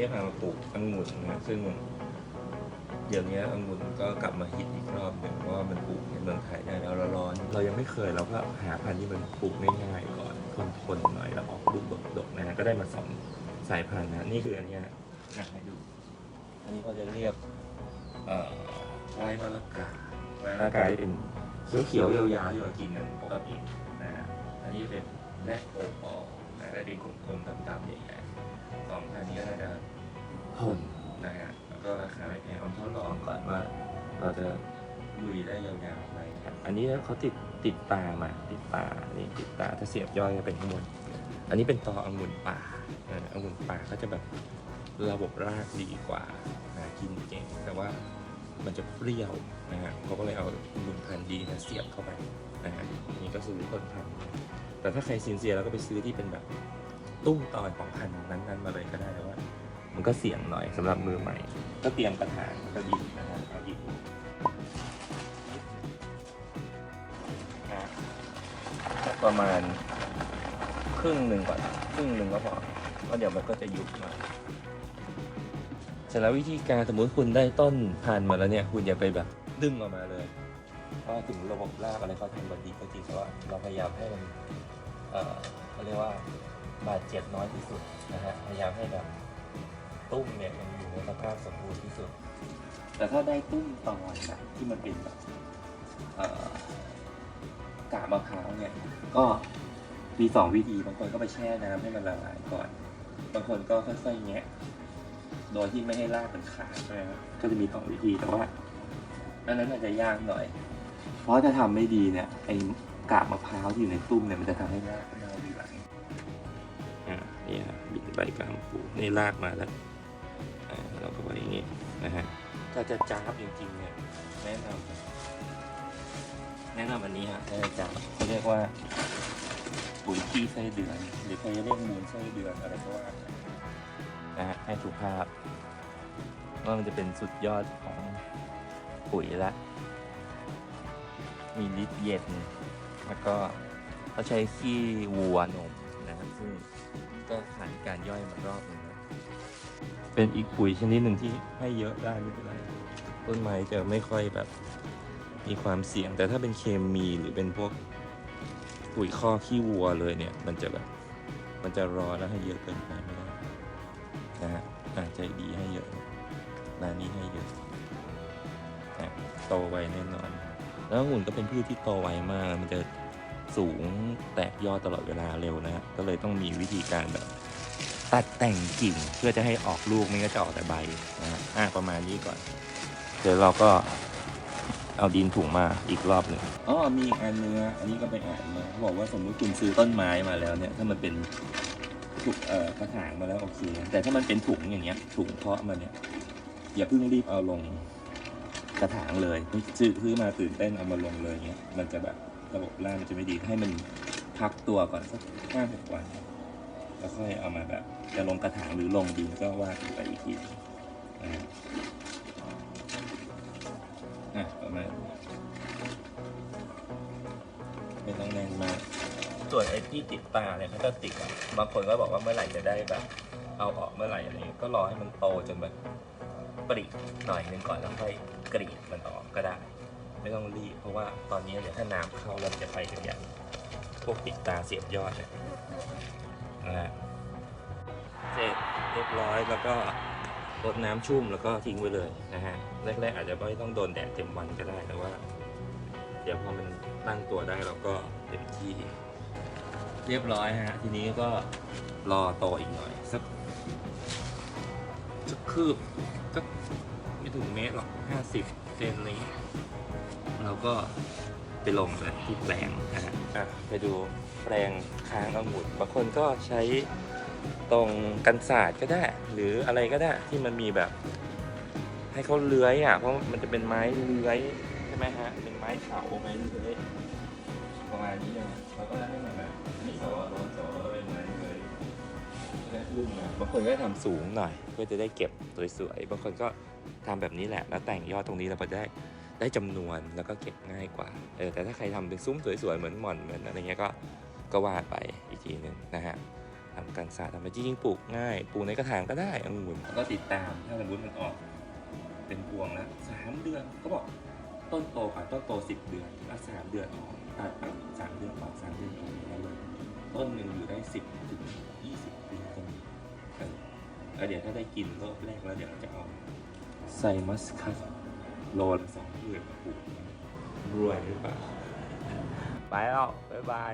ที่จะพามาปลูกองุ่นนะซึ่งเดี๋ยวนี้องุ่นก็กลับมาฮิตอีกรอบหนึ่งเพราะว่ามันปลูกในเมืองไทยได้แล้วแล้วร้อนเรายังไม่เคยเราก็หาพันธุ์ที่มันปลูกง่ายๆก่อนทนทนๆหน่อยแล้วออกลูกดกๆนะฮะก็ได้มาสองสายพันธุ์นะนี่คืออันเนี้ยนะให้ดู อันนี้ก็จะเรียกเอ่อไวน์มะละกาไวน์มะละกาเป็นเขียวๆยาวๆที่เรากินกันปกตินะฮะอันนี้เป็นแรกโอปอลนะและเป็นกลมๆดำๆใหญ่ๆสองพันธุ์นี้ก็น่าจะ ทนนะฮะแล้วก็ราคาไม่แพงเอาทดลองก่อนว่า เราจะลุยได้ยาวๆไหมครับอันนี้เขาติดติดตามาติดตานี่ติดตาถ้าเสียบย่อยจะเป็นข้างบนอันนี้เป็นตอองุ่นป่าเออองุ่นป่าก็จะแบบระบบรากดีกว่าหากินเก่งแต่ว่ามันจะเปรี้ยวนะฮะเขาก็เลยเอาองุ่นพันธุ์ดีนะเสียบเข้าไปนะฮะนี่ก็ซื้อต้นพันธุ์แต่ถ้าใครซินเซียแล้วก็ไปซื้อที่เป็นแบบ ตุ้มตอนของพันธุ์นั้นๆมาเลยก็ได้แต่ว่า มันก็เสี่ยงหน่อยสำหรับมือใหม่ ก็เตรียมกระถางก็ดีนะฮะเอาดินนะประมาณครึ่งหนึ่งก่อนครึ่งหนึ่งก็พอเพราะเดี๋ยวมันก็จะยุบมาเสร็จแล้ววิธีการสมมติคุณได้ต้นพันธุ์มาแล้วเนี่ย คุณอย่าไปแบบดึงออกมาเลยเพราะถึงระบบรากอะไรเขาทำมาดีก็จริงแต่ว่าเราพยายามให้มันเอ่อเขาเรียกว่าบาดเจ็บน้อยที่สุดนะฮะพยายามให้แบบ ตุ้มเนี่ยมันอยู่ในสภาพสมบูรณ์ที่สุด แต่ถ้าได้ตุ้มตอนนะที่มันเป็นแบบเอ่อกาบมะพร้าวเนี่ย ก็มีสองวิธีบางคนก็ไปแช่น้ำให้มันละลายก่อน บางคนก็ค่อยๆแงะโดยที่ไม่ให้รากมันขาดใช่ไหมครับก็จะมีสองวิธีแต่ว่าอันนั้นอาจจะยากหน่อย เพราะถ้าทำไม่ดีเนี่ยไอ้กาบมะพร้าวที่อยู่ในตุ้มเนี่ยมันจะทำให้รากเน่าดีหลัง อ่านี่ครับบิดใบกลามปูนี่รากมาแล้ว เราก็ไว้อย่างนี้นะฮะถ้าจะจ้าบจริงๆเนี่ยแนะนำแนะนำอันนี้ฮะถ้าจะจ้าบเขาเรียกว่าปุ๋ยขี้ไส้เดือน หรือใครจะเรียกมูลไส้เดือนอะไรก็ว่านะฮะให้สุภาพว่ามันจะเป็นสุดยอดของปุ๋ยละมีฤทธิ์เย็น แล้วก็เขาใช้ขี้วัวนมนะครับซึ่งก็ผ่านการย่อยมารอบนึง เป็นอีกปุ๋ยชนิดหนึ่งที่ให้เยอะได้ไม่เป็นไรต้นไม้จะไม่ค่อยแบบมีความเสี่ยง แต่ถ้าเป็นเคมีหรือเป็นพวกปุ๋ยข้อขี้วัวเลยเนี่ย มันจะแบบมันจะรอแล้วให้เยอะเกินไปไม่ได้นะฮะอาจใจดีให้เยอะร้านนี้ให้เยอะนะโตไวแน่นอน แล้วองุ่นก็เป็นพืชที่โตไวมาก มันจะสูงแตกยอดตลอดเวลาเร็วนะฮะก็เลยต้องมีวิธีการแบบ ตัดแต่งกิ่งเพื่อจะให้ออกลูกไม่ก็จะออกแต่ใบนะฮะอะประมาณนี้ก่อน เดี๋ยวเราก็เอาดินถุงมาอีกรอบหนึ่งอ๋อมีอีกอันนึงนะอันนี้ก็เป็นอ่านมาเขาบอกว่าสมมติคุณซื้อต้นไม้มาแล้วเนี่ยถ้ามันเป็นถุกเอ่อกระถางมาแล้วโอเคแต่ถ้ามันเป็นถุงอย่างเงี้ยถุงเพาะมาเนี่ยอย่าเพิ่งรีบเอาลงกระถางเลยซื้อซื้อมาตื่นเต้นเอามาลงเลยเงี้ยมันจะแบบระบบร่างมันจะไม่ดีให้มันพักตัวก่อนสักห้าหกวัน แล้วค่อยเอามาแบบจะลงกระถางหรือลงดินก็ว่ากันไปอีกทีนะฮะอะประมาณไม่ต้องแน่นมากส่วนไอ้ที่ติดตาเนี่ยเขาจะติดอะบางคนก็บอกว่าเมื่อไหร่จะได้แบบ เอาออกเมื่อไหร่อะไรเงี้ยก็รอให้มันโตจนแบบปริหน่อยหนึงก่อนแล้วค่อยกรีดมันออกก็ได้ ไม่ต้องรีบเพราะว่าตอนนี้เดี๋ยวถ้าน้ำเข้าแล้วจะไปกันอย่างพวกติดตาเสียบยอดเนี่ย บร้อย แล้วก็รดน้ำชุ่มแล้วก็ทิ้งไว้เลยนะฮะแรกๆอาจจะไม่ต้องโดนแดดเต็มวันก็ได้แต่ว่า เดี๋ยวพอมันตั้งตัวได้เราก็เต็มที่เรียบร้อยฮะทีนี้ก็รอโตอีกหน่อยสักสักคืบสักไม่ถึงเมตรหรอกห้าสิบเซนอะไรเงี้ยเราก็ไปลงที่แปลงนะฮะอะไปดูแปลงค้างองุ่นบางคนก็ใช้ ตรงกันศาสตร์ก็ได้ หรืออะไรก็ได้ที่มันมีแบบ ให้เขาเลื้อยอะเพราะมันจะเป็นไม้เลื้อยใช่ไหมฮะเป็นไม้เฉาไม้เลื้อยประมาณนี้นะแล้วก็ให้มันแบบนี่สอโดนสอเป็นไม้เลื้อยแล้วขึ้นมาบางคนก็ทำสูงหน่อย เพื่อจะได้เก็บสวยๆบางคนก็ทำแบบนี้แหละแล้วแต่งยอดตรงนี้เราก็ได้ได้จำนวนแล้วก็เก็บง่ายกว่า เออแต่ถ้าใครทำเป็นซุ้มสวยๆเหมือนหม่อนเหมือนอะไรเงี้ยก็ก็ว่าไปอีกทีหนึ่งนะฮะ กันศาสตร์ทำไปจริงๆปลูกง่ายปลูกในกระถางก็ได้องุ่นแล้วก็ติดตามถ้าสมมติมันออก เป็นพวงแล้วสามเดือนก็บอกต้นโตกว่าต้นโตสิบเดือนแล้วสามเดือนออกตัดปั๊บสามเดือนออกสามเดือนออกแล้วเลยต้นหนึ่งอยู่ได้สิบถึงยี่สิบปีก็มีเออแล้วเดี๋ยวถ้าได้กินรอบแรกแล้วเดี๋ยวจะเอาใส่มัสคัตโลละสองหมื่นมาปลูกรวยหรือเปล่า ไปแล้ว บ๊ายบาย